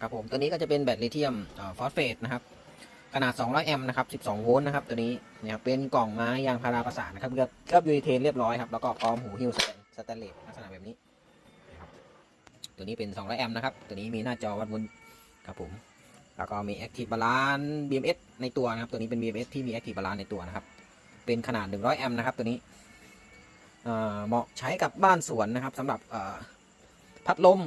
ครับผมตัวนี้ก็จะเป็นแบตลิเธียมฟอสเฟตนะครับขนาด 200 แอมป์นะครับ 12 โวลต์นะครับ ตัวนี้เนี่ยเป็นกล่องไม้ยางพาราประสานนะครับเคลือบเคลือบยูริเทนเรียบร้อยครับ แล้วก็พร้อมหูฮิ้วสแตนเลสลักษณะแบบนี้นะครับตัวนี้เป็น 200 แอมป์นะครับ ตัวนี้มีหน้าจอวัดวุนครับผม แล้วก็มี Active Balance BMS ในตัวนะครับ ตัวนี้เป็น BMS ที่มี Active Balance ในตัวนะครับ เป็นขนาด 100 แอมป์นะครับ ตัวนี้เหมาะใช้กับบ้านสวนนะครับสำหรับพัดลม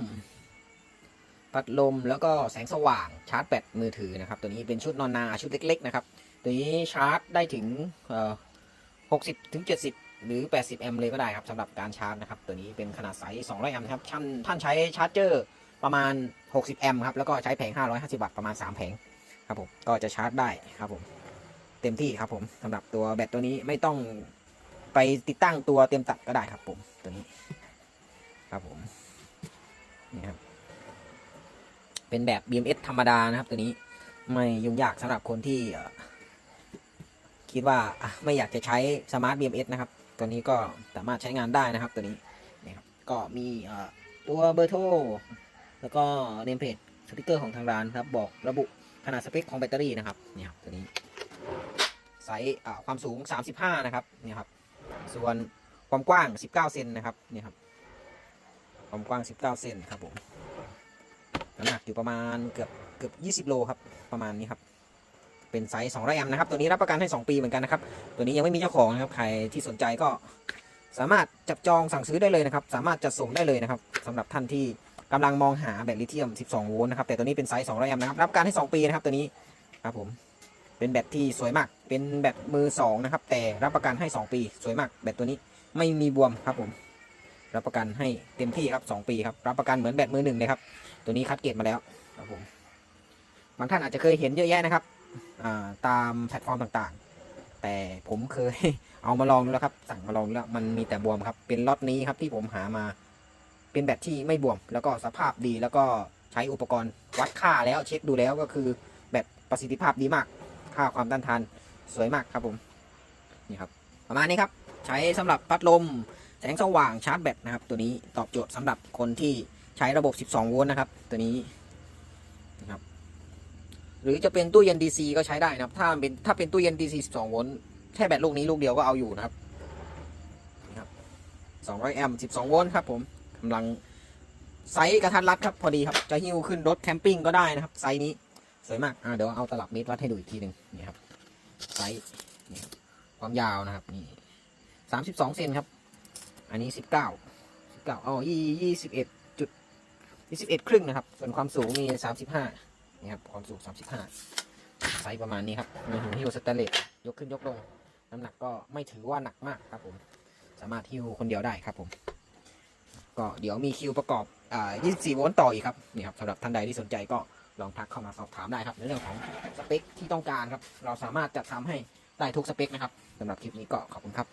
พัดลมแล้วก็แสงสว่างชาร์จแบตมือถือนะครับ ตัวนี้เป็นชุดนอนนาชุดเล็กๆนะครับ ตัวนี้ชาร์จได้ถึงเอ่อ60ถึง70หรือ 80 แอมป์เลยก็ได้ครับสำหรับการชาร์จนะครับ ตัวนี้เป็นขนาดไซส์200 แอมป์ครับท่านท่านใช้ชาร์จเจอร์ประมาณ 60 แอมป์ครับ แล้วก็ใช้แผง 550 วัตต์ประมาณ 3 แผงครับผม ก็จะชาร์จได้ครับผม เต็มที่ครับผมสำหรับตัวแบตตัวนี้ไม่ต้องไปติดตั้งตัวเต็มตัดก็ได้ครับผม ตัวนี้ ครับผม นี่ครับ เป็นแบบ BMS ธรรมดานะครับ ตัวนี้ไม่ยุ่งยากสำหรับคนที่คิดว่าไม่อยากจะใช้สมาร์ท BMS นะครับ ตัวนี้ก็สามารถใช้งานได้นะครับ ตัวนี้นี่ครับก็มีตัวเบอร์โทรแล้วก็เนมเพจสติกเกอร์ของทางร้านครับ บอกระบุขนาดสเปคของแบตเตอรี่นะครับนี่ครับตัวนี้ไซส์ความสูง 35 นะครับนี่ครับ ส่วนความกว้าง 19 เซนนะครับนี่ครับ ความกว้าง 19 เซนครับผม น้ำหนักอยู่ประมาณเกือบเกือบ20 โลครับประมาณนี้ครับเป็นไซส์200แอมนะครับ ตัวนี้รับประกันให้ 2 ปีเหมือนกันนะครับ ตัวนี้ยังไม่มีเจ้าของนะครับใครที่สนใจก็สามารถจับจองสั่งซื้อได้เลยนะครับ สามารถจัดส่งได้เลยนะครับสำหรับท่านที่กำลังมองหาแบตลิเธียม 12 โวลต์นะครับ แต่ตัวนี้เป็นไซส์200แอมนะครับ รับประกันให้ 2 ปีนะครับตัวนี้ครับผมเป็นแบตที่สวยมาก เป็นแบตมือ2นะครับแต่รับประกันให้ 2 ปี สวยมากแบตตัวนี้ไม่มีบวมครับผม รับประกันให้เต็มที่ครับ 2 ปีครับ รับประกันเหมือนแบตมือหนึ่งเลยครับ ตัวนี้คัดเกรดมาแล้วครับผม บางท่านอาจจะเคยเห็นเยอะแยะนะครับาตามแพลตฟอร์มต่างๆ แต่ผมเคยเอามาลองดูแล้วครับ สั่งมาลองแล้ว มันมีแต่บวมครับ เป็นล็อตนี้ครับที่ผมหามา เป็นแบตที่ไม่บวม แล้วก็สภาพดี แล้วก็ใช้อุปกรณ์วัดค่าแล้วเช็คดูแล้วก็คือแบตประสิทธิภาพดีมาก ค่าความต้านทานสวยมากครับผม นี่ครับ ประมาณนี้ครับ ใช้สำหรับพัดลม แสงสว่างชาร์จแบตนะครับ ตัวนี้ตอบโจทย์สำหรับคนที่ใช้ระบบ 12 โวลต์นะครับ ตัวนี้นะครับหรือจะเป็นตู้เย็น DC ก็ใช้ได้นะครับ ถ้าเป็นถ้าเป็นตู้เย็น DC 12 โวลต์แค่แบตลูกนี้ลูกเดียวก็เอาอยู่นะครับนะครับ 200 แอมป์ 12 โวลต์ครับผมกำลังไซส์กระทัดรัดครับพอดีครับ จะหิ้วขึ้นรถแคมปิ้งก็ได้นะครับ ไซส์นี้สวยมากอ่าเดี๋ยวเอาตลับเมตรวัดให้ดูอีกทีหนึ่งนี่ครับไซส์นี่ครับความยาวนะครับนี่32เซนครับ อันนี้สิบเก้าสิบเก้าอ๋อยี่ยี่สิบเอ็ดจุดยี่สิบเอ็ดครึ่งนะครับ ส่วนความสูงนี่สามสิบห้านี่ครับ ความสูงสามสิบห้าไซส์ประมาณนี้ครับมีหูหิ้วสแตนเลสยกขึ้นยกลง น้ำหนักก็ไม่ถือว่าหนักมากครับผม สามารถหิ้วคนเดียวได้ครับผม ก็เดี๋ยวมีคิวประกอบอ่า24 โวลต์ต่ออีกครับ นี่ครับสำหรับท่านใดที่สนใจก็ลองทักเข้ามาสอบถามได้ครับในเรื่องของสเปคที่ต้องการครับ เราสามารถจัดทำให้ได้ทุกสเปคนะครับสำหรับคลิปนี้ก็ขอบคุณครับ